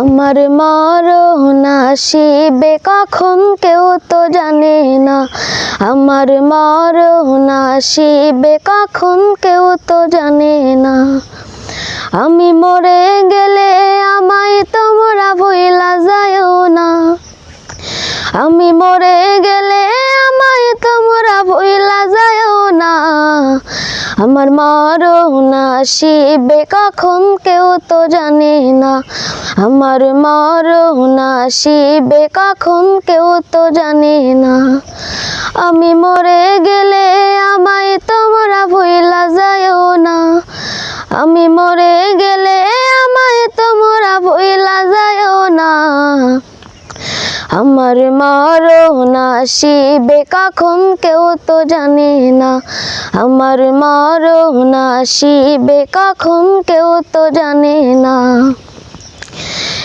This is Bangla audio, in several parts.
আমার মরণ আসিবে কখন কেউ তো জানে না। আমার মরণ আসিবে কখন কেউ তো জানে না। আমি মরে গেলে আমায় তোমরা ভইলা যায় না। আমি মরে গেলে আমার মরণ আসিবে কখন কেউ তো জানে না। আমার মরণ আসিবে কখন কেউ তো জানে না। আমি মরে গেলে আমায় তোমরা ভইলা যায়ও না। আমি মরে গেলে আমায় তোমরা ভইলা যায়ও না। আমার মরণ আসিবে কখন কেউ তো জানে না। আমার মরণ আসিবে কখন কেউ তো জানে না।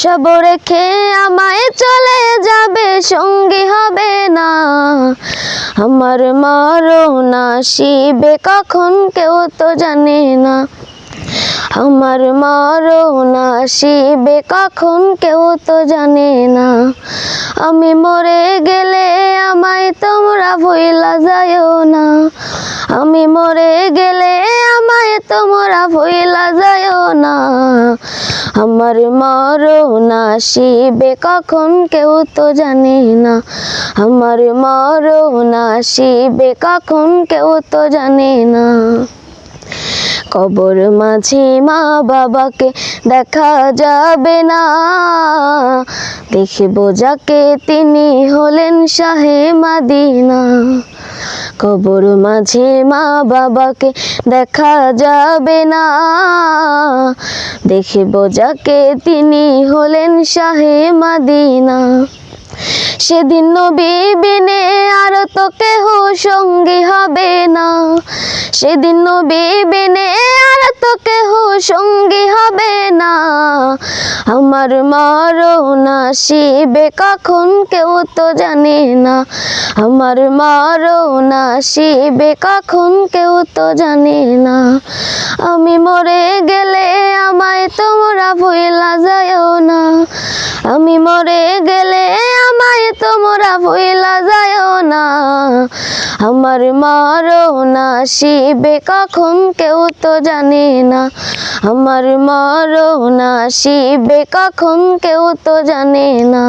সব রেখে আমায় চলে যাবে, সঙ্গী হবে না। আমার মরণ আসিবে কখন কেউ তো জানে না। আমার মরণ আসিবে কখন কেউ তো জানে না। আমি মরে গেলে আমায় তোমরা ভইলা যায়ও না। আমি মরে গেলে আমায় তোমরা ভইলা যায়ও না। আমার মর মরণ আসিবে কখন কেউ তো জানে না। আমার মর মরণ আসিবে কখন কেউ তো জানে না। কবর মাঝে মা বাবাকে দেখা যাবে না। দেখিব যাকে তিনি হলেন শাহে মাদিনা। কবর মাঝে মা বাবাকে দেখা যাবে না। দেখিব যাকে তিনি হলেন শাহে মাদিনা। সেদিন নবী বিনে আর তো কেহ সঙ্গী হবে না। সেদিন নবী আর তো কেহ সঙ্গী হবে না। আমার মরণ আসিবে কখন কেউ তো জানে না। আমার মরণ আসিবে কখন কেউ তো জানে না। আমি মরে গেলে আমায় তোমরা ভুলা যায়ও না। আমি মরে গেলে আমায় তোমরা ভুলা যায়ও না। আমার মারো না শিবে কখন কেউ তো জানে না। আমার মারো না শিবে কখন কেউ তো জানে না।